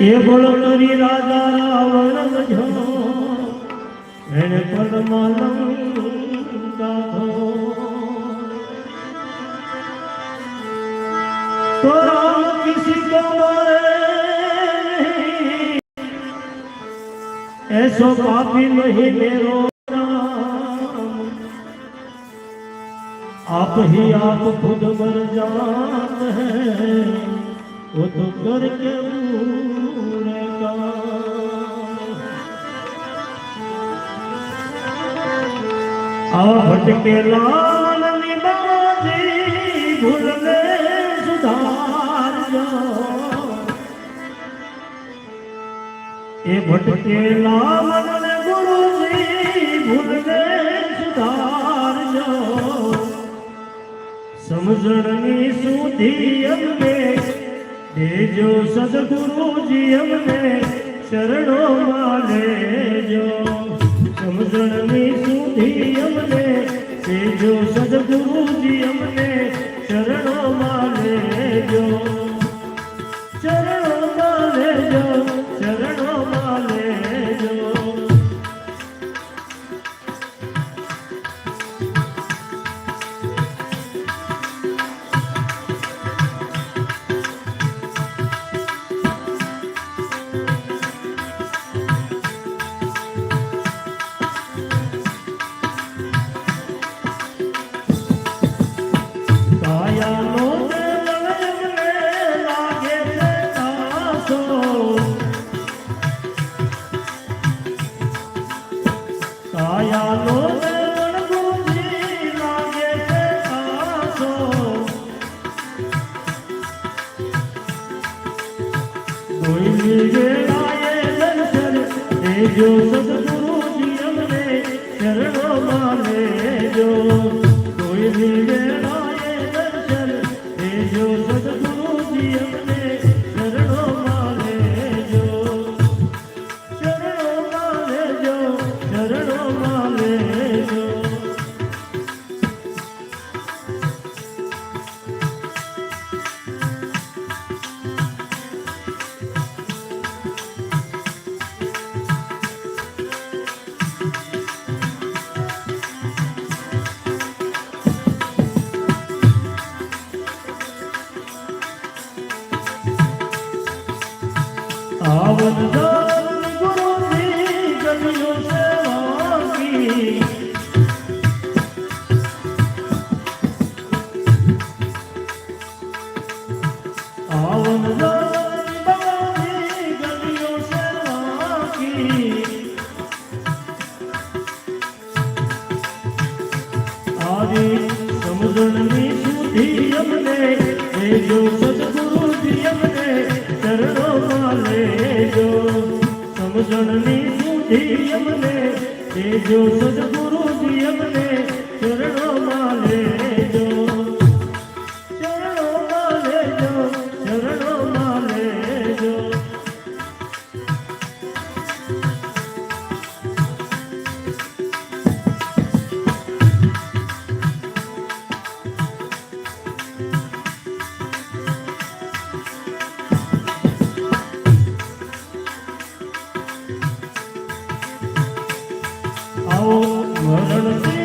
એ બોલો નરી રાજા રાવણ મજો એને પરમાનમ ગાધો તો રામ કિસી એસો પાપી નહીં મેરો. आप ही आप खुद मर जाते हैं वो तो करके भूलेगा આ ભટકેલા નિબાજી ભૂલને સુધારજો એ ભટકેલા મનને સમજણની સુધી અમને. દેજો સદગુરુજી અમને, શરણોમાં લેજો. સમજણની સુધી અમને, દેજો સદગુરુજી અમને, શરણોમાં લેજો. દેજો આદિ સમજણની સુધી અમને દેજો સદગુરુજી સુધી એ જો સદગુરુજી આવો મરણ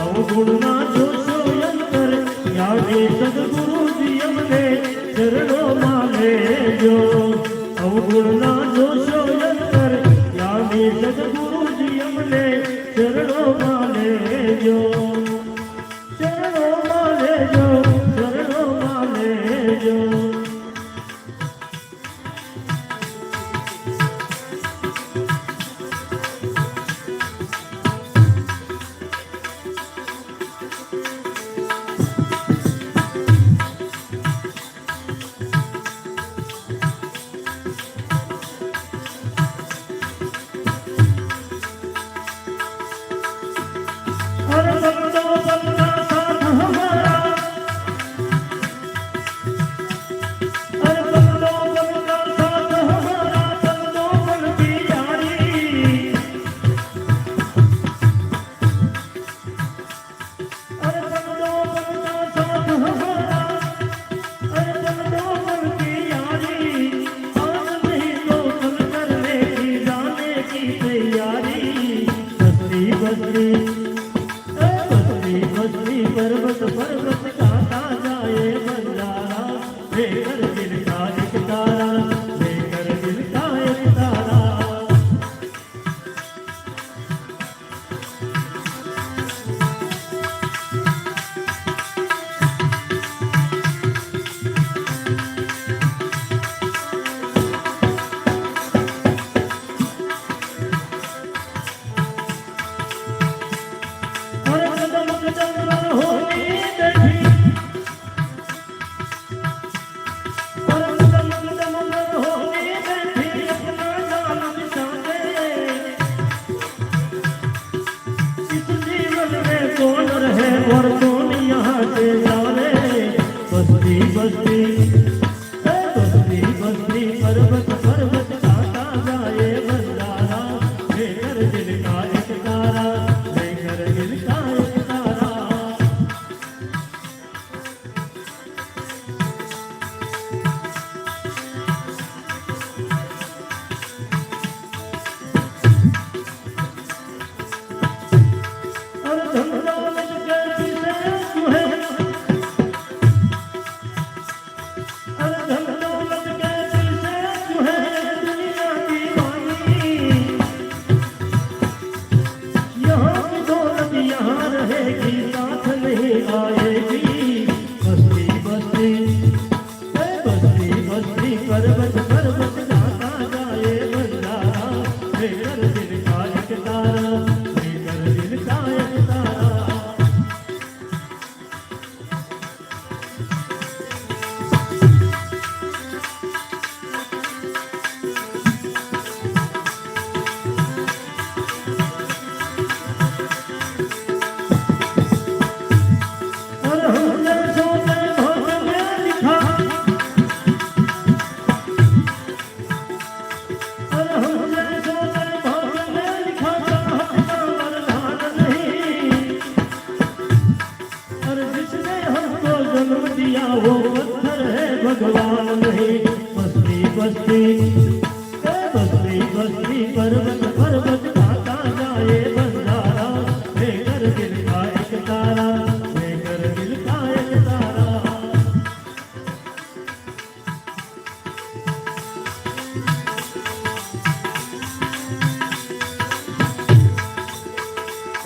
અવગુણમાં જોશો અંતર યાદે સદગુરુજી અમને ચરણોમાં લેજો અવગુણના જોશો અંતર યાદે સદગુરુજી અમને ચરણોમાં લેજો ચરણોમાં લેજો ચરણોમાં લેજો बसे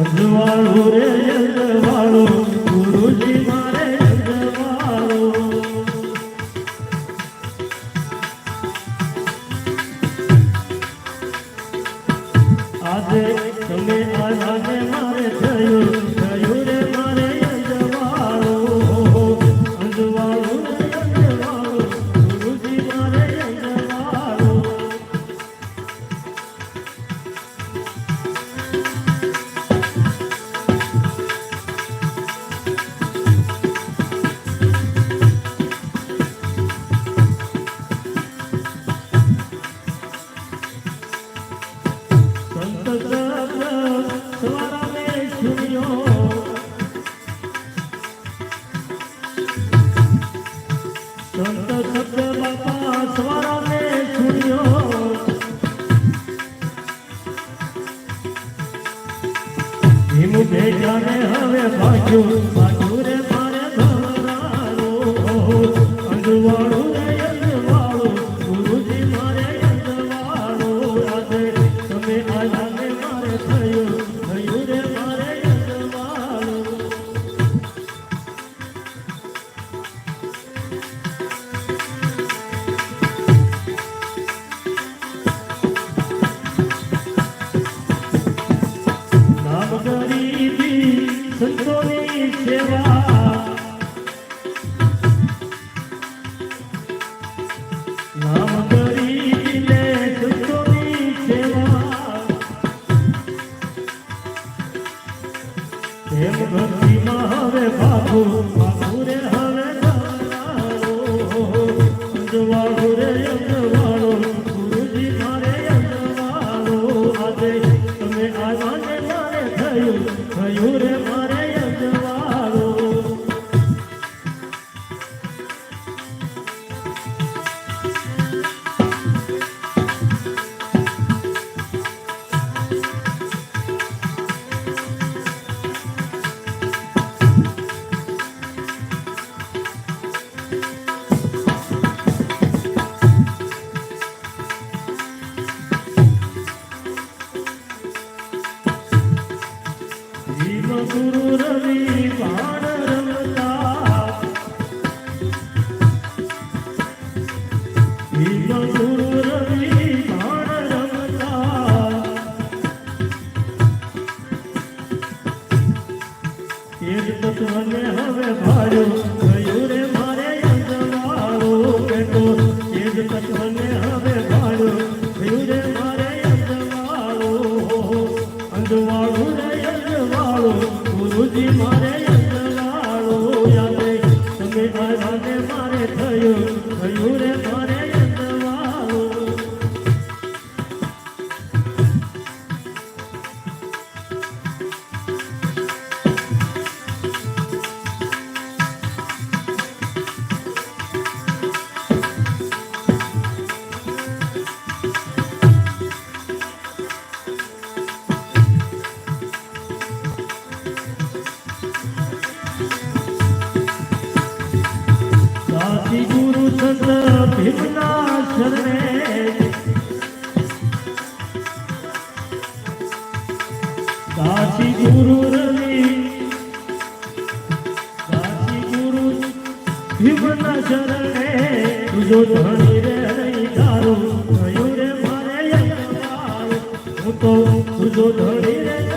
અજવાળું રે અજવાળું ગુરુજી. મારું. થયું રે હું તો તુજો ધરી રે.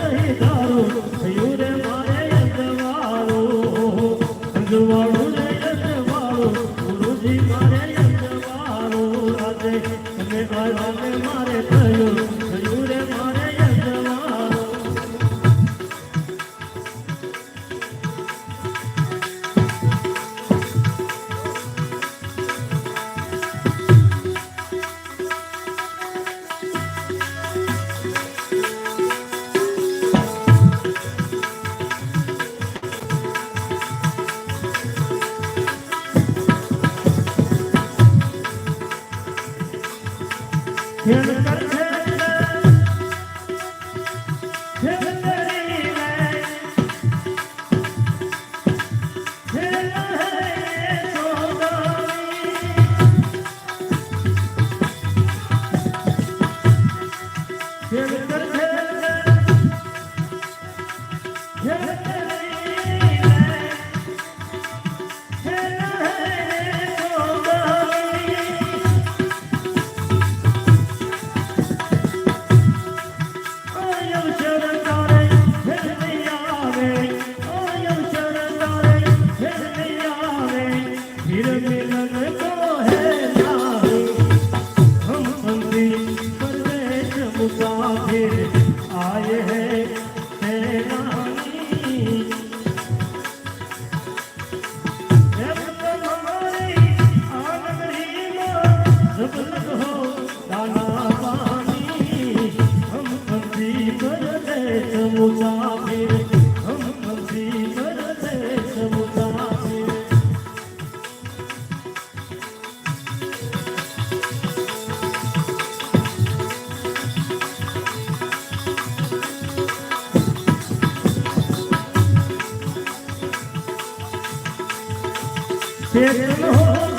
কেতন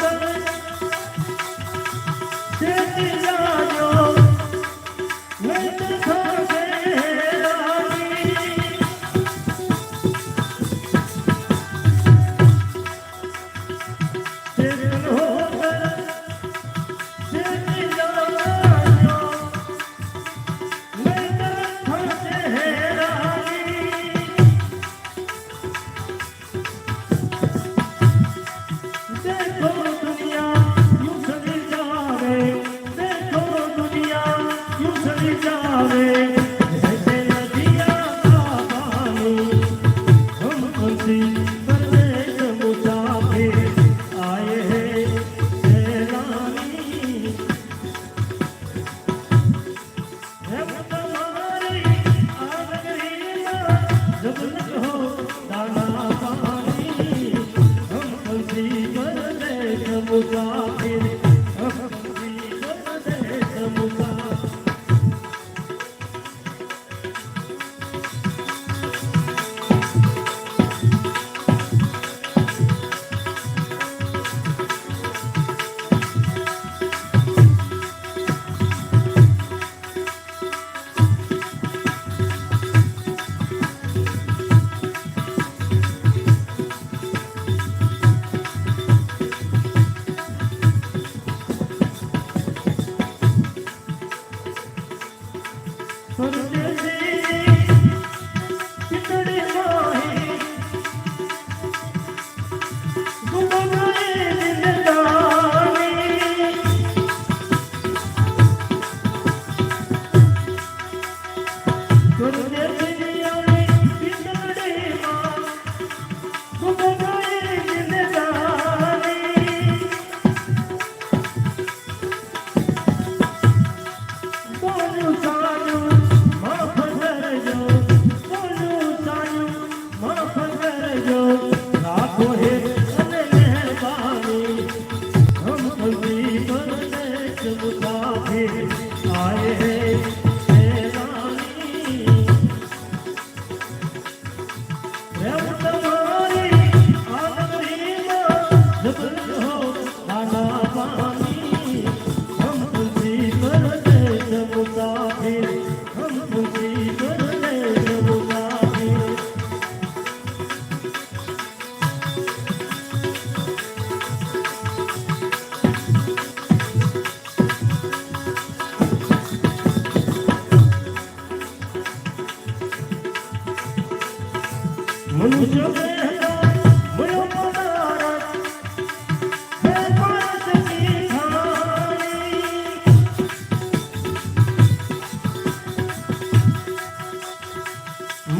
Thank you.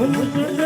Thank you.